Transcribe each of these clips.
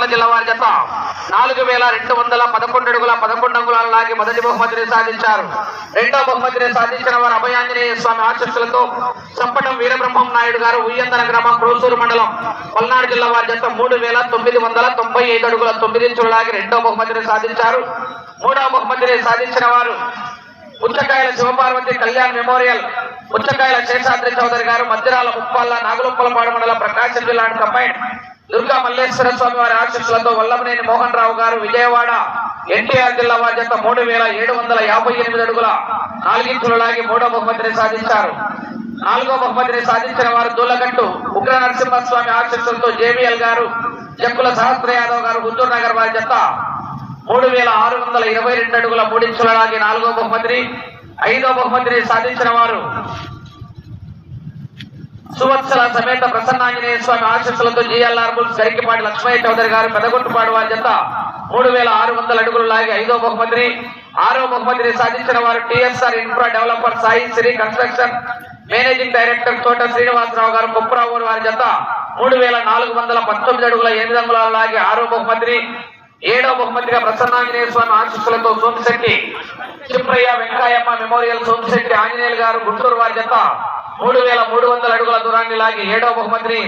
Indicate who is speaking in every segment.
Speaker 1: పట్ల జిల్లా వారి జత నాలుగు వేల రెండు వందల పదకొండు అడుగుల పదకొండు అంగుళాల లాగి మొదటి బహుమతిని సాధించారు. రెండో బహుమతిని సాధించిన వారు అభయాంజనేయ స్వామి ఆశస్సులతో చంపటం వీరబ్రహ్మం నాయుడు గారు ఉయ్యందన గ్రామం క్రోసూరు మండలం పల్నాడు జిల్లా వారి జత మూడు వేల తొమ్మిది వందల తొంభై ఐదు అడుగుల తొమ్మిది ఇంచుల లాగి రెండో బహుమతిని సాధించారు. మూడవ బహుమతిని సాధించిన వారు పుచ్చకాయల శివపార్వతి కళ్యాణ్ మెమోరియల్ పుచ్చకాయల శేషాద్రి చౌదరి గారు మధ్యరాల ముప్పాల నాగులుప్పలపాడు మండల ప్రకాశం జిల్లా కంబైన్ దుర్గా మల్లేశ్వర స్వామి వారి ఆశీస్సులతో వల్లభనేని మోహన్ రావు గారు విజయవాడ ఎన్టీఆర్ జిల్లా వారి మూడు వేల ఏడు వందల యాభై ఎనిమిది అడుగుల నాలుగించులు లాగి మూడో బహుమతిని సాధించారు. నాలుగో బహుమతిని సాధించిన వారు దూలగట్టు ఉగ్ర నరసింహస్వామి ఆశీస్సులతో జేబీఎల్ గారు జక్కుల సహస్ర యాదవ్ గారు హుజూర్ నగర్ వారి జత మూడు వేల ఆరు వందల ఇరవై రెండు అడుగుల మూడించుల లాగి నాలుగో బహుమతిని ఐదో బహుమతిని సాధించిన వారు సువత్సల సమేత ప్రసన్నాంజనేయ స్వామి ఆశీస్సులతో జిఎల్ఆర్ బుల్స్ లక్ష్మయ్య చౌదరి గారు పెదగొట్టుపాడు వారి జత మూడు వేల ఆరు వందల అడుగులు లాగి ఐదో బహుమతిని ఆరో బహుమతిని సాధించిన వారు TSR infra developer Sai Sri construction managing director Thota Srinivasarao గారు కుప్రావూరు వారి జత మూడు వేల నాలుగు వందల పంతొమ్మిది అడుగుల ఎనిమిది అంగుళాల లాగి ఆరో బహుమతిని ఏడో బహుమతిగా ప్రసన్నాంజనేయ స్వామి ఆశీస్సులతో సోమిశెట్టి చిప్రయ్య వెంకయ్యమ్మ మెమోరియల్ సోమిశెట్టి ఆంజనేయులు గారు గుంటూరు వారి జత మూడు వేల మూడు వందల అడుగుల దూరాన్ని లాగి ఏడవ బహుమతిని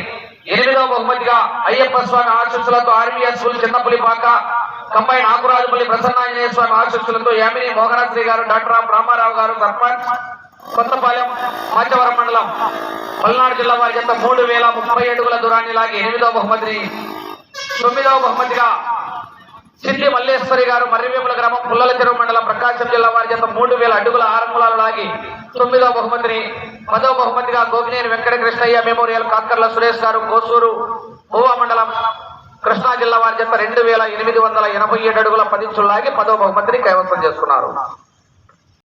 Speaker 1: ఎనిమిదవ బహుమతిగా అయ్యప్ప స్వామి ఆశీస్సులతో ఆర్మీఎస్ స్కూల్ చిన్నపులిపాక కంబైన్ ఆకురాజుపల్లి ప్రసన్నాంజనేయ స్వామి ఆశీస్సులతో యామిని మోహనశ్రీ గారు డాక్టర్ రామారావు గారు సర్పంచ్ కొత్తపాలెం మాచవరం మండలం పల్నాడు జిల్లా వారి చెంత మూడు వేల ముప్పై అడుగుల దూరాన్ని లాగి ఎనిమిదవ బహుమతిని తొమ్మిదవ బహుమతిగా సిద్ధి మల్లేశ్వరి గారు మర్రివేముల గ్రామం పుల్లల చెరువు మండలం ప్రకాశం జిల్లా వారి చేత మూడు వేల అడుగుల ఆరంగుళాలు లాగి తొమ్మిదవ బహుమతిని పదవ బహుమతిగా గోగినేని వెంకట కృష్ణయ్య మెమోరియల్ కాకర్ల సురేష్ గారు కోసూరు భూవా మండలం కృష్ణా జిల్లా వారి చేత రెండు వేల ఎనిమిది వందల ఎనభై ఏడు అడుగుల పది లాగి పదవ బహుమతిని కైవసం చేసుకున్నారు.